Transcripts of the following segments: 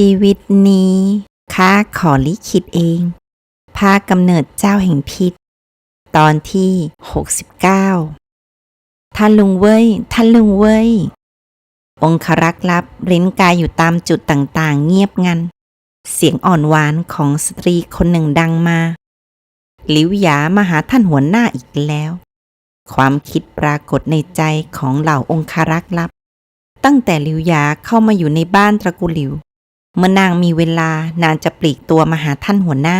ชีวิตนี้ข้าขอลิขิตเอง พากำเนิดเจ้าแห่งพิษ ตอนที่ 69 ท่านลุงเว้ย ท่านลุงเว้ย องครักษ์ลับเร้นกายอยู่ตามจุดต่างๆ เงียบงัน เสียงอ่อนหวานของสตรีคนหนึ่งดังมาหลิวหยามาหาท่านหัวหน้าอีกแล้ว ความคิดปรากฏในใจของเหล่าองครักษ์ลับ ตั้งแต่หลิวหยาเข้ามาอยู่ในบ้านตระกูลหลิว เมื่อนางมีเวลานางจะปลีกตัวมาหาท่านหัวหน้า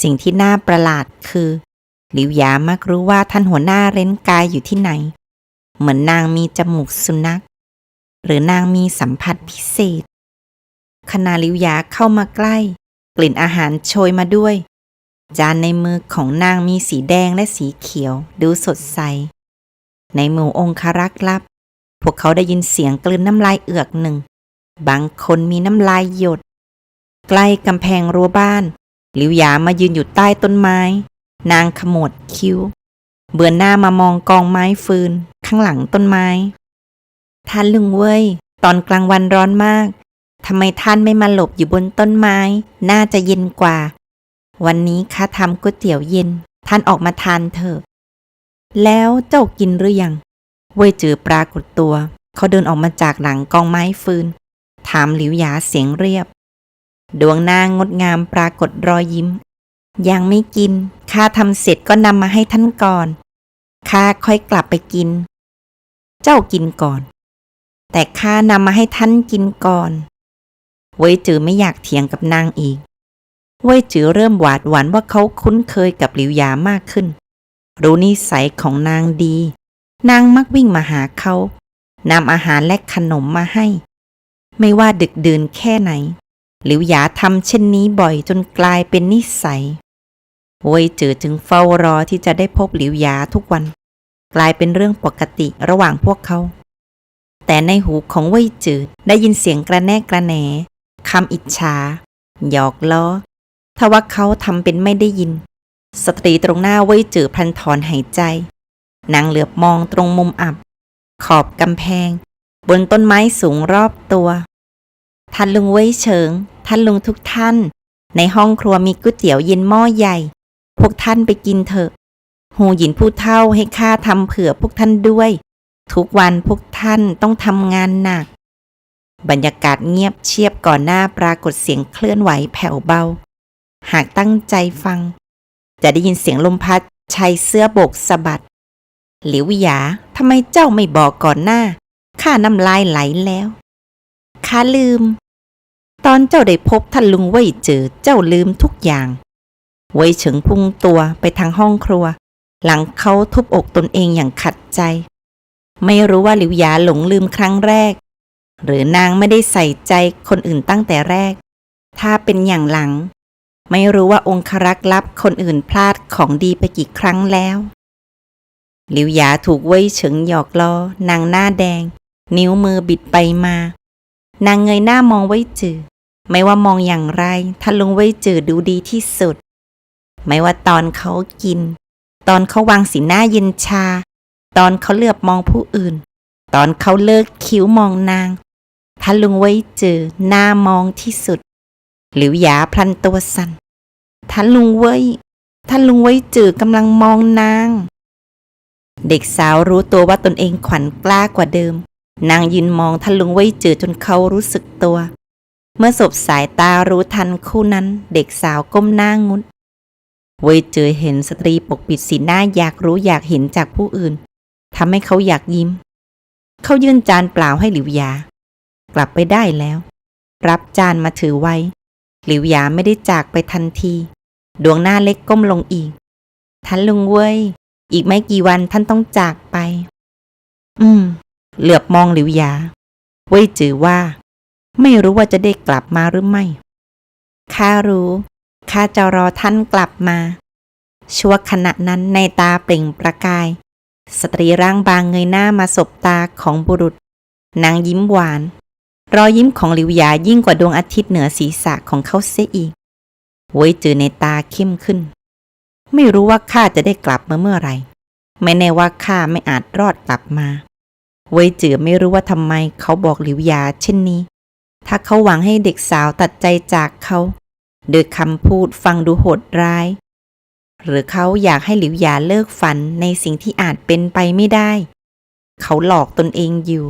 สิ่งที่น่าประหลาดคือ หลิวหยามักรู้ว่าท่านหัวหน้าเร้นกายอยู่ที่ไหน เหมือนนางมีจมูกสุนัข หรือนางมีสัมผัสพิเศษ ขณะหลิวหยาเข้ามาใกล้ กลิ่นอาหารโชยมาด้วย จานในมือของนางมีสีแดงและสีเขียว ดูสดใส ในหมู่องคารักษ์ลับ พวกเขาได้ยินเสียงกลืนน้ำลายเอือกหนึ่ง บางคนมีน้ำลายหยด ใกล้กำแพงรั้วบ้านหลิวหยามายืนอยู่ใต้ต้นไม้ นางขมวดคิ้ว เบือนหน้ามามองกองไม้ฟืน ข้างหลังต้นไม้ ท่านลุงเว้ย ตอนกลางวันร้อนมากทำไมท่านไม่มาหลบอยู่บนต้นไม้ น่าจะเย็นกว่า วันนี้ข้าทำก๋วยเตี๋ยวเย็น ท่านออกมาทานเถอะ แล้วเจ้ากินหรือยัง เว่ยจือปรากฏตัว เขาเดินออกมาจากหลังกองไม้ฟืน ถามหลิวหยาเสียงเรียบ ดวงหน้างดงามปรากฏรอยยิ้ม ยังไม่กิน ข้าทำเสร็จก็นำมาให้ท่านก่อน ข้าค่อยกลับไปกิน เจ้ากินก่อน แต่ข้านำมาให้ท่านกินก่อน เว่ยจือไม่อยากเถียงกับนางอีก เว่ยจือเริ่มหวาดหวั่นว่าเขาคุ้นเคยกับหลิวหยามากขึ้น รู้นิสัยของนางดี นางมักวิ่งมาหาเขานำอาหารและขนมมาให้ ไม่ว่าดึกดื่นแค่ไหน หลิวหยาทำเช่นนี้บ่อยจนกลายเป็นนิสัยเว่ยจือจึงเฝ้ารอที่จะได้พบหลิวหยาทุกวัน กลายเป็นเรื่องปกติระหว่างพวกเขา แต่ในหูของเว่ยจืดได้ยินเสียงกระแนกกระแหนคำอิจฉาหยอกล้อทว่าเขาทำเป็นไม่ได้ยิน สตรีตรงหน้าเว่ยจือพันถอนหายใจ นางเหลือบมองตรงมุมอับ ขอบกำแพง บนต้นไม้สูงรอบตัวท่านลุงเว้ยเฉิงท่านลุงทุกท่าน ในห้องครัวมีก๋วยเตี๋ยวเย็นหม้อใหญ่ พวกท่านไปกินเถอะหูหยินผู้เท่าให้ข้าทำเผื่อพวกท่านด้วย ทุกวันพวกท่านต้องทำงานหนัก บรรยากาศเงียบเชียบก่อนหน้าปรากฏเสียงเคลื่อนไหวแผ่วเบา หากตั้งใจฟัง จะได้ยินเสียงลมพัดชายเสื้อโบกสะบัด หลิวหยาทำไมเจ้าไม่บอกก่อนหน้า ข้าน้ำลายไหลแล้วข้าลืม ตอนเจ้าได้พบท่านลุงเว่ยเจอเจ้าลืมทุกอย่างเว่ยเฉิงพุ่งตัวไปทางห้องครัว หลังเขาทุบอกตนเองอย่างขัดใจ ไม่รู้ว่าหลิวหยาหลงลืมครั้งแรก หรือนางไม่ได้ใส่ใจคนอื่นตั้งแต่แรก ถ้าเป็นอย่างหลัง ไม่รู้ว่าองครักษ์ลับคนอื่นพลาดของดีไปกี่ครั้งแล้วหลิวหยาถูกเว่ยเฉิงหยอกล้อนางหน้าแดง นิ้วมือบิดไปมา นางเงยหน้ามองเว่ยจือ ไม่ว่ามองอย่างไรท่านลุงเว่ยจือดูดีที่สุด ไม่ว่าตอนเขากิน ตอนเขาวางสีหน้าเย็นชา ตอนเขาเลือบมองผู้อื่น ตอนเขาเลิกคิ้วมองนางท่านลุงเว่ยจือหน้ามองที่สุด หลิวหยาพลันตัวสัน่นท่านลุงเว่ยท่านลุงเว่ยจือกำลังมองนาง เด็กสาวรู้ตัวว่าตนเองขวัญกล้ากว่าเดิม นางยืนมองท่านลุงเว่ยจือจนเขารู้สึกตัว เมื่อสบสายตารู้ทันคู่นั้นเด็กสาวก้มหน้างุดเว่ยจือเห็นสตรีปกปิดสีหน้าอยากรู้อยากเห็นจากผู้อื่นทำให้เขาอยากยิ้ม เขายื่นจานเปล่าให้หลิวหยา กลับไปได้แล้ว รับจานมาถือไว้ หลิวหยาไม่ได้จากไปทันที ดวงหน้าเล็กก้มลงอีก ท่านลุงเว้ย อีกไม่กี่วันท่านต้องจากไป อืม เหลือบมองหลิวยา เว้ยจือว่า ไม่รู้ว่าจะได้กลับมาหรือไม่ ข้ารู้ข้าจะรอท่านกลับมา ชั่วขณะนั้นในตาเปล่งประกาย สตรีร่างบางเงยหน้ามาสบตาของบุรุษ นางยิ้มหวาน รอยยิ้มของหลิวยายิ่งกว่าดวงอาทิตย์เหนือศีรษะของเขาเสียอีกเว้ยจือในตาเข้มขึ้น ไม่รู้ว่าข้าจะได้กลับมาเมื่อไหร่ ไม่แน่ว่าข้าไม่อาจรอดกลับมา เว้ยจือไม่รู้ว่าทำไมเขาบอกหลิวยาเช่นนี้ ถ้าเขาหวังให้เด็กสาวตัดใจจากเขา โดยคำพูดฟังดูโหดร้าย หรือเขาอยากให้หลิวยาเลิกฝันในสิ่งที่อาจเป็นไปไม่ได้ เขาหลอกตนเองอยู่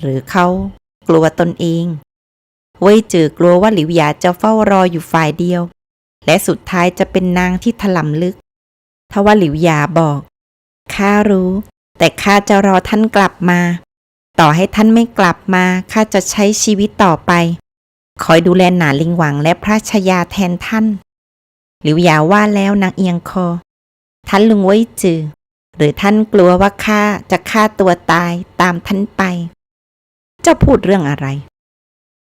หรือเขากลัวตนเอง เว่ยจือกลัวว่าหลิวยาจะเฝ้ารออยู่ฝ่ายเดียว และสุดท้ายจะเป็นนางที่ถลำลึกทว่าหลิวยาบอกข้ารู้ แต่ข้าจะรอท่านกลับมา ต่อให้ท่านไม่กลับมาข้าจะใช้ชีวิตต่อไป คอยดูแลหนาลิงหวังและพระชายาแทนท่าน หลิวหยาว่าแล้วนางเอียงคอ ท่านลุงไว้จือ หรือท่านกลัวว่าข้าจะฆ่าตัวตายตามท่านไป เจ้าพูดเรื่องอะไร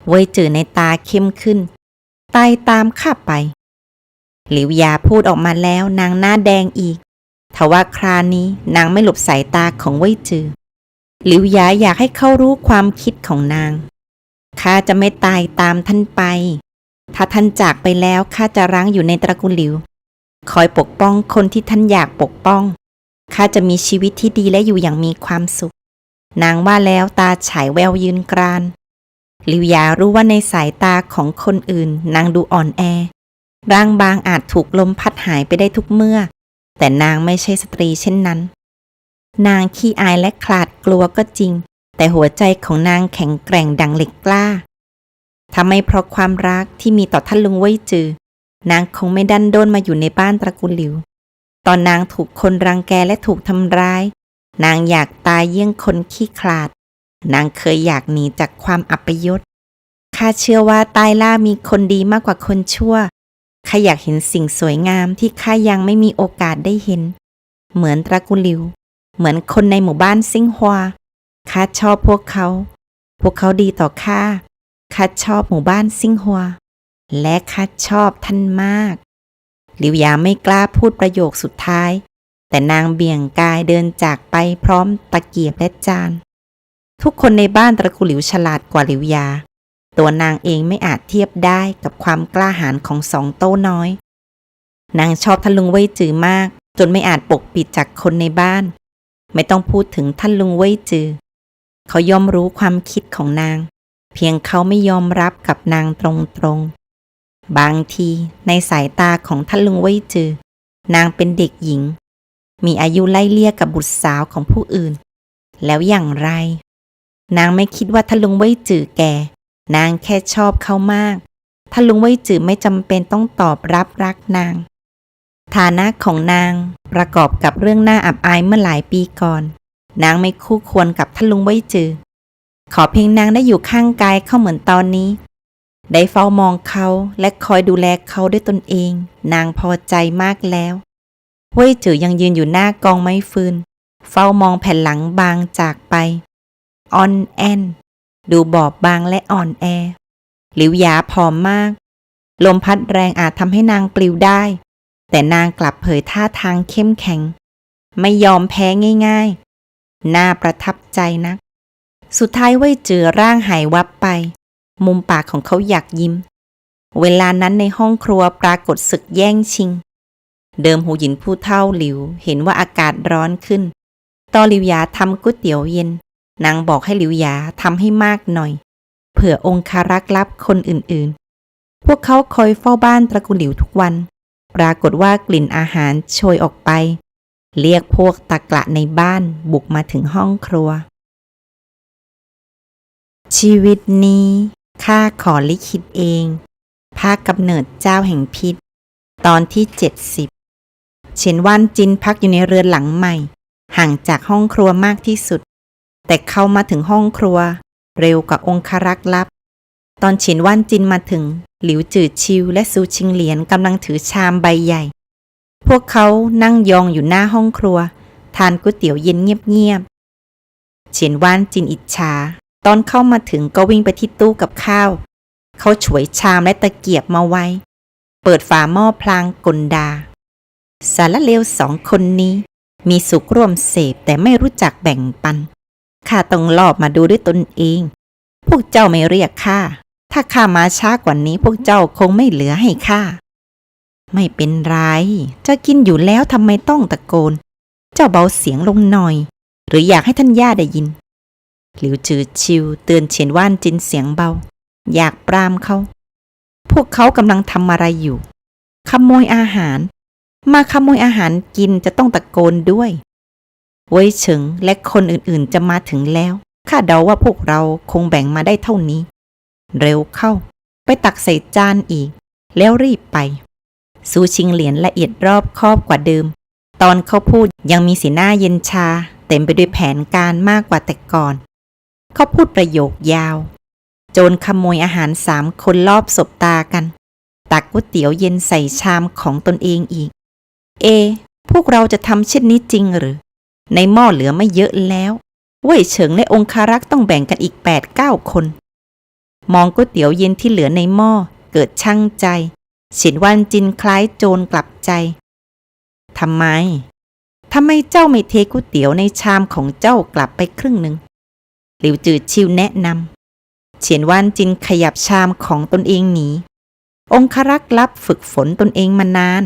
เว้ยจือในตาเข้มขึ้น ตายตามข้าไป หลิวหยาพูดออกมาแล้วนางหน้าแดงอีก ทว่าครานี้นางไม่หลบสายตาของเว่ยจือ หลิวหยาอยากให้เขารู้ความคิดของนาง ข้าจะไม่ตายตามท่านไป ถ้าท่านจากไปแล้วข้าจะรั้งอยู่ในตระกูลหลิว คอยปกป้องคนที่ท่านอยากปกป้อง ข้าจะมีชีวิตที่ดีและอยู่อย่างมีความสุข นางว่าแล้วตาฉายแววยืนกราน หลิวหยารู้ว่าในสายตาของคนอื่น นางดูอ่อนแอ ร่างบางอาจถูกลมพัดหายไปได้ทุกเมื่อ แต่นางไม่ใช่สตรีเช่นนั้น นางขี้อายและขลาดกลัวก็จริง แต่หัวใจของนางแข็งแกร่งดังเหล็กกล้าทำไมเพราะความรักที่มีต่อท่านลุงเว่ยจือ นางคงไม่ดันโดนมาอยู่ในบ้านตระกูลหลิว ตอนนางถูกคนรังแกและถูกทำร้าย นางอยากตายเยี่ยงคนขี้ขลาด นางเคยอยากหนีจากความอัปยศข้าเชื่อว่าใต้ล่ามีคนดีมากกว่าคนชั่ว ข้าอยากเห็นสิ่งสวยงามที่ข้ายังไม่มีโอกาสได้เห็น เหมือนตระกูลหลิว เหมือนคนในหมู่บ้านซิงฮวาข้าชอบพวกเขา พวกเขาดีต่อข้าข้าชอบหมู่บ้านซิงฮัวและข้าชอบท่านมากหลิวยาไม่กล้าพูดประโยคสุดท้าย แต่นางเบี่ยงกายเดินจากไปพร้อมตะเกียบและจาน ทุกคนในบ้านตระกูลหลิวฉลาดกว่าหลิวยา ตัวนางเองไม่อาจเทียบได้กับความกล้าหาญของสองโต้น้อย นางชอบท่านลุงเว่ยจือมาก จนไม่อาจปกปิดจากคนในบ้าน ไม่ต้องพูดถึงท่านลุงเว่ยจือ เขาย่อมรู้ความคิดของนาง เพียงเขาไม่ยอมรับกับนางตรงๆ บางทีในสายตาของท่านลุงเว่ยจือ นางเป็นเด็กหญิง มีอายุไล่เลี่ยกับบุตรสาวของผู้อื่น แล้วอย่างไร นางไม่คิดว่าท่านลุงเว่ยจือแก่ นางแค่ชอบเขามากท่านลุงเว่ยจือไม่จำเป็นต้องตอบรับรักนาง ฐานะของนางประกอบกับเรื่องหน่าอับอายเมื่อหลายปีก่อน นางไม่คู่ควรกับท่านลุงเว่ยจือ ขอเพียงนางได้อยู่ข้างกายเขาเหมือนตอนนี้ ได้เฝ้ามองเขาและคอยดูแลเขาด้วยตนเอง นางพอใจมากแล้วเว่ยจือยังยืนอยู่หน้ากองไม้ฟืน เฝ้ามองแผ่นหลังบางจากไปอ่อนแอน ดูบอบบางและอ่อนแอ หลิวหยาผอมมาก ลมพัดแรงอาจทำให้นางปลิวได้ แต่นางกลับเผยท่าทางเข้มแข็ง ไม่ยอมแพ้ง่ายๆ น่าประทับใจนัก สุดท้ายเว่ยจือร่างหายวับไป มุมปากของเขาอยากยิ้ม เวลานั้นในห้องครัวปรากฏศึกแย่งชิง เดิมหูหยินผู้เท่าหลิวเห็นว่าอากาศร้อนขึ้นตอหลิวยาทำก๋วยเตี๋ยวเย็น นางบอกให้หลิวหยาทำให้มากหน่อย เผื่อองคารักษ์ลับคนอื่นๆ พวกเขาคอยเฝ้าบ้านตระกูลหลิวทุกวัน ปรากฏว่ากลิ่นอาหารโชยออกไป เรียกพวกตะกละในบ้านบุกมาถึงห้องครัว ชีวิตนี้ข้าขอลิขิตเอง ภาคกำเนิดเจ้าแห่งพิษ ตอนที่เจ็ดสิบเฉินว่านจินพักอยู่ในเรือนหลังใหม่ ห่างจากห้องครัวมากที่สุด แต่เข้ามาถึงห้องครัว เร็วกว่าองคารักษ์ลับ ตอนเฉินว่านจินมาถึง หลิวจืดชิวและซูชิงเหลียนกำลังถือชามใบใหญ่ พวกเขานั่งยองอยู่หน้าห้องครัว ทานก๋วยเตี๋ยวเย็นเงียบๆเฉินว่านจินอิจฉา ตอนเข้ามาถึงก็วิ่งไปที่ตู้กับข้าว เขาฉวยชามและตะเกียบมาไว้ เปิดฝาหม้อพลางกลดา สารเลวสองคนนี้มีสุขร่วมเสพแต่ไม่รู้จักแบ่งปัน ข้าต้องลอบมาดูด้วยตนเอง พวกเจ้าไม่เรียกข้า ถ้าข้ามาช้ากว่านี้พวกเจ้าคงไม่เหลือให้ข้า ไม่เป็นไร จะกินอยู่แล้วทำไมต้องตะโกน เจ้าเบาเสียงลงหน่อย หรืออยากให้ท่านย่าได้ยิน หลิวจือชิวเตือนเฉียนว่านจินเสียงเบา อยากปรามเขา พวกเขากำลังทำอะไรอยู่ ขโมยอาหาร มาขโมยอาหารกินจะต้องตะโกนด้วย เว้ยเฉิงและคนอื่นๆจะมาถึงแล้วข้าเดาว่าพวกเราคงแบ่งมาได้เท่านี้ เร็วเข้า ไปตักใส่จานอีก แล้วรีบไป ซูชิงเหรียญละเอียดรอบคอบกว่าเดิม ตอนเขาพูดยังมีสีหน้าเย็นชา เต็มไปด้วยแผนการมากกว่าแต่ก่อน เขาพูดประโยคยาว โจรขโมยอาหารสามคนรอบสบตากัน ตักก๋วยเตี๋ยวเย็นใส่ชามของตนเองอีก เอ พวกเราจะทำเช่นนี้จริงหรือ ในหม้อเหลือไม่เยอะแล้วเว่ยเฉิงและองคารักษ์ต้องแบ่งกันอีกแปดเก้าคน มองก๋วยเตี๋ยวเย็นที่เหลือในหม้อเกิดช่างใจฉินวันจินคล้ายโจรกลับใจทำไมทำไมเจ้าไม่เทก๋วยเตี๋ยวในชามของเจ้ากลับไปครึ่งหนึ่งหลิวจืดชิวแนะนำเฉียนว่านจินขยับชามของตนเองหนี องครักษ์รับฝึกฝนตนเองมานาน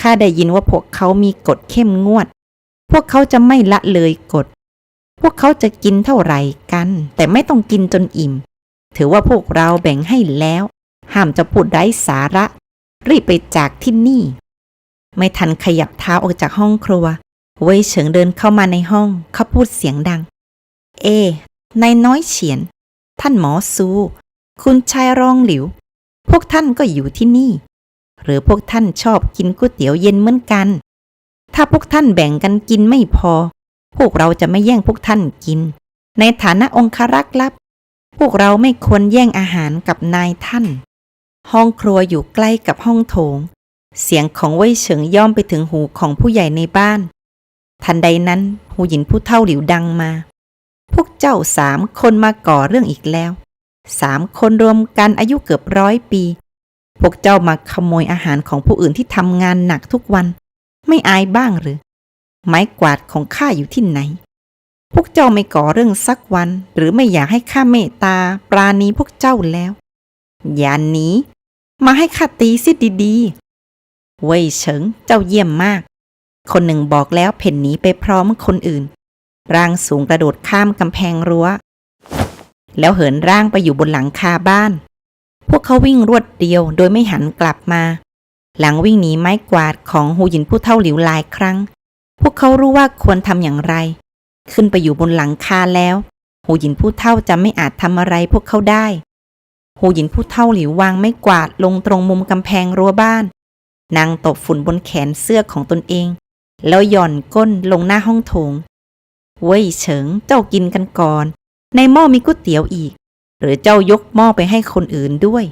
ข้าได้ยินว่าพวกเขามีกฎเข้มงวด พวกเขาจะไม่ละเลยกฎ พวกเขาจะกินเท่าไหร่กัน แต่ไม่ต้องกินจนอิ่ม ถือว่าพวกเราแบ่งให้แล้ว ห้ามจะพูดไร้สาระ รีบไปจากที่นี่ ไม่ทันขยับเท้าออกจากห้องครัว เว่ยเฉิงเดินเข้ามาในห้อง เขาพูดเสียงดัง เอนายน้อยเฉียน ท่านหมอซู คุณชายรองหลิว พวกท่านก็อยู่ที่นี่ หรือพวกท่านชอบกินก๋วยเตี๋ยวเย็นเหมือนกัน ถ้าพวกท่านแบ่งกันกินไม่พอ พวกเราจะไม่แย่งพวกท่านกิน ในฐานะองครักษ์ลับ พวกเราไม่ควรแย่งอาหารกับนายท่าน ห้องครัวอยู่ใกล้กับห้องโถง เสียงของเว่ยเฉิงย่อมไปถึงหูของผู้ใหญ่ในบ้าน ทันใดนั้นหูหยินผู้เท่าหลิวดังมา พวกเจ้าสามคนมาก่อเรื่องอีกแล้ว สามคนรวมกันอายุเกือบร้อยปี พวกเจ้ามาขโมยอาหารของผู้อื่นที่ทำงานหนักทุกวัน ไม่อายบ้างหรือ ไม้กวาดของข้าอยู่ที่ไหน พวกเจ้าไม่ก่อเรื่องสักวัน หรือไม่อยากให้ข้าเมตตาปราณีพวกเจ้าแล้ว อย่าหนีมาให้ข้าตีสิดีๆ เว่ยเฉิงเจ้าเยี่ยมมาก คนหนึ่งบอกแล้วเพ่นหนีไปพร้อมคนอื่น ร่างสูงกระโดดข้ามกำแพงรั้ว แล้วเหินร่างไปอยู่บนหลังคาบ้าน พวกเขาวิ่งรวดเดียวโดยไม่หันกลับมา หลังวิ่งหนีไม้กวาดของหูหยินผู้เท่าหลิวหลายครั้ง พวกเขารู้ว่าควรทำอย่างไร ขึ้นไปอยู่บนหลังคาแล้ว หูหยินผู้เท่าจะไม่อาจทำอะไรพวกเขาได้ หูหยินผู้เท่าหลิววางไม้กวาดลงตรงมุมกำแพงรั้วบ้าน นางตบฝุ่นบนแขนเสื้อของตนเอง แล้วหย่อนก้นลงหน้าห้องโถง เว้ยเฉิงเจ้ากินกันก่อน ในหม้อมีก๋วยเตี๋ยวอีก หรือเจ้ายกหม้อไปให้คนอื่นด้วย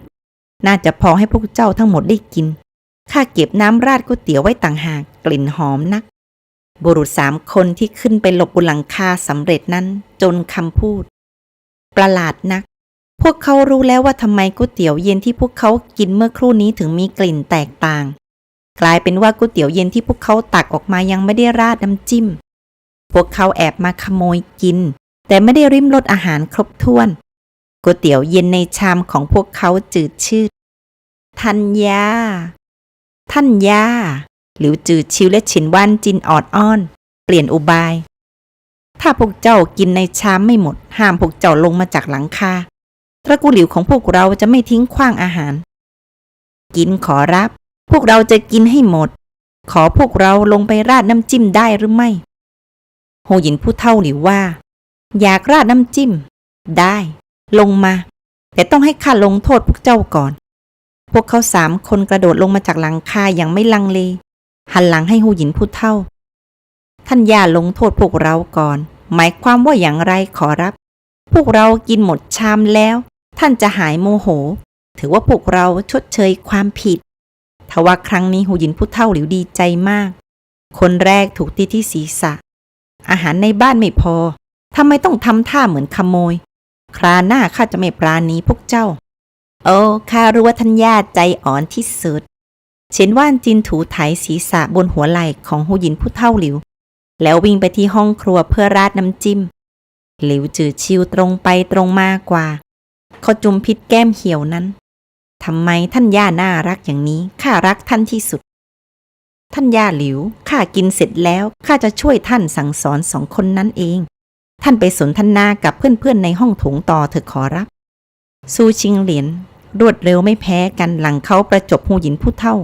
น่าจะพอให้พวกเจ้าทั้งหมดได้กิน ข้าเก็บน้ำราดก๋วยเตี๋ยวไว้ต่างหากกลิ่นหอมนัก บุรุษสามคนที่ขึ้นไปหลบบนหลังคาสำเร็จนั้นจนคำพูด ประหลาดนัก พวกเขารู้แล้วว่าทำไมก๋วยเตี๋ยวเย็นที่พวกเขากินเมื่อครู่นี้ถึงมีกลิ่นแตกต่าง กลายเป็นว่าก๋วยเตี๋ยวเย็นที่พวกเขาตักออกมายังไม่ได้ราดน้ำจิ้ม พวกเขาแอบมาขโมยกิน แต่ไม่ได้ริมรสอาหารครบถ้วนก๋วยเตี๋ยวเย็นในชามของพวกเขาจืดชืดทันยา ท่านย่าหลิวจืดชิวและฉินว่านจินออดอ้อน เปลี่ยนอุบาย ถ้าพวกเจ้ากินในชามไม่หมด ห้ามพวกเจ้าลงมาจากหลังคาตระกูลหลิวของพวกเราจะไม่ทิ้งขว้างอาหาร กินขอรับ พวกเราจะกินให้หมด ขอพวกเราลงไปราดน้ำจิ้มได้หรือไม่โฮหยินผู้เท่าหลิวว่า อยากราดน้ำจิ้ม ได้ ลงมา แต่ต้องให้ข้าลงโทษพวกเจ้าก่อน พวกเขาสามคนกระโดดลงมาจากหลังคาอย่างไม่ลังเล หันหลังให้หูหยินผู้เท่า ท่านย่าลงโทษพวกเราก่อน หมายความว่าอย่างไรขอรับ พวกเรากินหมดชามแล้ว ท่านจะหายโมโห ถือว่าพวกเราชดเชยความผิดทว่าครั้งนี้หูหยินผู้เท่าหลิวดีใจมาก คนแรกถูกตีที่ศีรษะ อาหารในบ้านไม่พอทำไมต้องทำท่าเหมือนขโมย คราหน้าข้าจะไม่ปราณีพวกเจ้า โอ้ข้ารู้ว่าท่านย่าใจอ่อนที่สุด เฉินว่านจินถูไถศีรษะบนหัวไหล่ของหูหยินผู้เท่าหลิว แล้ววิ่งไปที่ห้องครัวเพื่อราดน้ำจิ้ม หลิวจือชิวตรงไปตรงมากกว่า เขาจุมพิษแก้มเหี่ยวนั้นทำไมท่านย่าน่ารักอย่างนี้ข้ารักท่านที่สุด ท่านย่าหลิวข้ากินเสร็จแล้วข้าจะช่วยท่านสั่งสอนสองคนนั้นเอง ท่านไปสนทนากับเพื่อนๆในห้องถงต่อเถอะขอรับ ซูชิงเหรียญรวดเร็วไม่แพ้กันหลังเขาประจบหูหยินผู้เท่า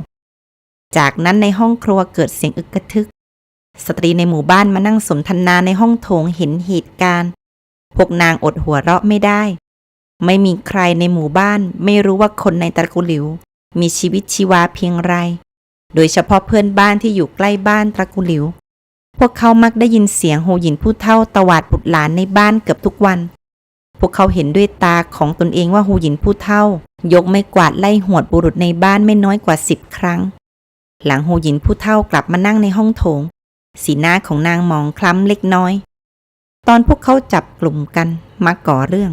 จากนั้นในห้องครัวเกิดเสียงอึกกระทึก สตรีในหมู่บ้านมานั่งสนทนาในห้องโถงเห็นเหตุการณ์ พวกนางอดหัวเราะไม่ได้ ไม่มีใครในหมู่บ้าน ไม่รู้ว่าคนในตระกูลหลิว มีชีวิตชีวาเพียงไร โดยเฉพาะเพื่อนบ้านที่อยู่ใกล้บ้านตระกูลหลิว พวกเขามักได้ยินเสียงโหยินผู้เท่าตวาดบุตรหลานในบ้านเกือบทุกวัน วกเขาเห็นด้วยตาของตนเองว่าหูหยินผู้เท่า ยกไม่กวาดไล่หวดบุรุษในบ้านไม่น้อยกว่าสิบครั้ง หลังหูหยินผู้เท่ากลับมานั่งในห้องโถง สีหน้าของนางมองคล้ำเล็กน้อย ตอนพวกเขาจับกลุ่มกันมาก่อเรื่อง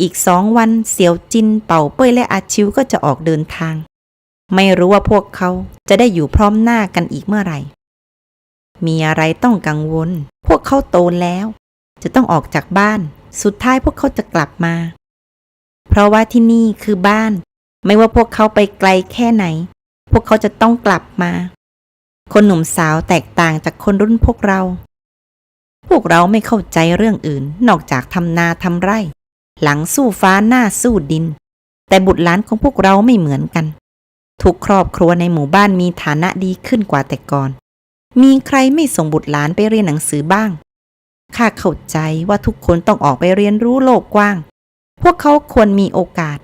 อีกสองวันเสี่ยวจินเป่าเป้ยและอาชิวก็จะออกเดินทาง ไม่รู้ว่าพวกเขาจะได้อยู่พร้อมหน้ากันอีกเมื่อไหร่ มีอะไรต้องกังวล พวกเขาโตแล้ว จะต้องออกจากบ้าน สุดท้ายพวกเขาจะกลับมา เพราะว่าที่นี่คือบ้าน ไม่ว่าพวกเขาไปไกลแค่ไหน พวกเขาจะต้องกลับมา คนหนุ่มสาวแตกต่างจากคนรุ่นพวกเรา พวกเราไม่เข้าใจเรื่องอื่น นอกจากทำนาทำไร่ หลังสู้ฟ้าหน้าสู้ดิน แต่บุตรหลานของพวกเราไม่เหมือนกัน ทุกครอบครัวในหมู่บ้านมีฐานะดีขึ้นกว่าแต่ก่อน มีใครไม่ส่งบุตรหลานไปเรียนหนังสือบ้าง ข้าเข้าใจว่าทุกคนต้องออกไปเรียนรู้โลกกว้าง พวกเขาควรมีโอกาส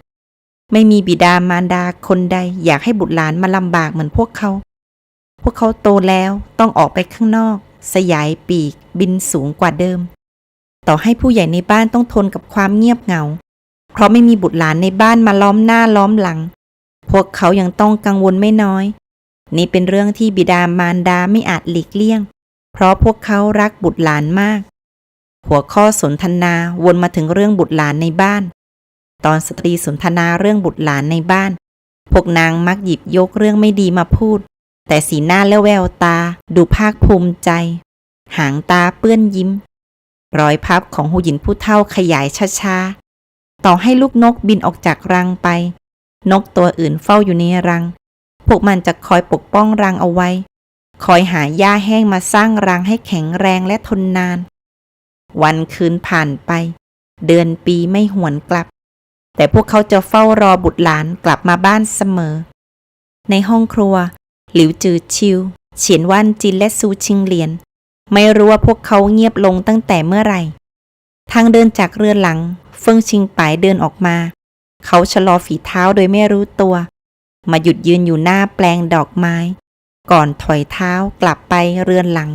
ไม่มีบิดามารดาคนใด อยากให้บุตรหลานมาลำบากเหมือนพวกเขา พวกเขาโตแล้วต้องออกไปข้างนอก สยายปีก บินสูงกว่าเดิม ต่อให้ผู้ใหญ่ในบ้านต้องทนกับความเงียบเหงา เพราะไม่มีบุตรหลานในบ้านมาล้อมหน้าล้อมหลัง พวกเขายังต้องกังวลไม่น้อย นี่เป็นเรื่องที่บิดามารดาไม่อาจหลีกเลี่ยง เพราะพวกเขารักบุตรหลานมาก หัวข้อสนทนาวนมาถึงเรื่องบุตรหลานในบ้าน ตอนสตรีสนทนาเรื่องบุตรหลานในบ้าน พวกนางมักหยิบยกเรื่องไม่ดีมาพูด แต่สีหน้าและแววตาดูภาคภูมิใจ หางตาเปื้อนยิ้ม รอยพับของหูหยินผู้เท่าขยายช้าๆ ต่อให้ลูกนกบินออกจากรังไป นกตัวอื่นเฝ้าอยู่ในรัง พวกมันจะคอยปกป้องรังเอาไว้ คอยหาหญ้าแห้งมาสร้างรังให้แข็งแรงและทนนาน วันคืนผ่านไป เดือนปีไม่หวนกลับ แต่พวกเขาจะเฝ้ารอบุตรหลานกลับมาบ้านเสมอ ในห้องครัว หลิวจือชิว เฉียนว่านจินและซูชิงเหลียน ไม่รู้ว่าพวกเขาเงียบลงตั้งแต่เมื่อไหร่ ทางเดินจากเรือนหลัง เฟิงชิงปายเดินออกมา เขาชะลอฝีเท้าโดยไม่รู้ตัว มาหยุดยืนอยู่หน้าแปลงดอกไม้ ก่อนถอยเท้ากลับไปเรือนหลัง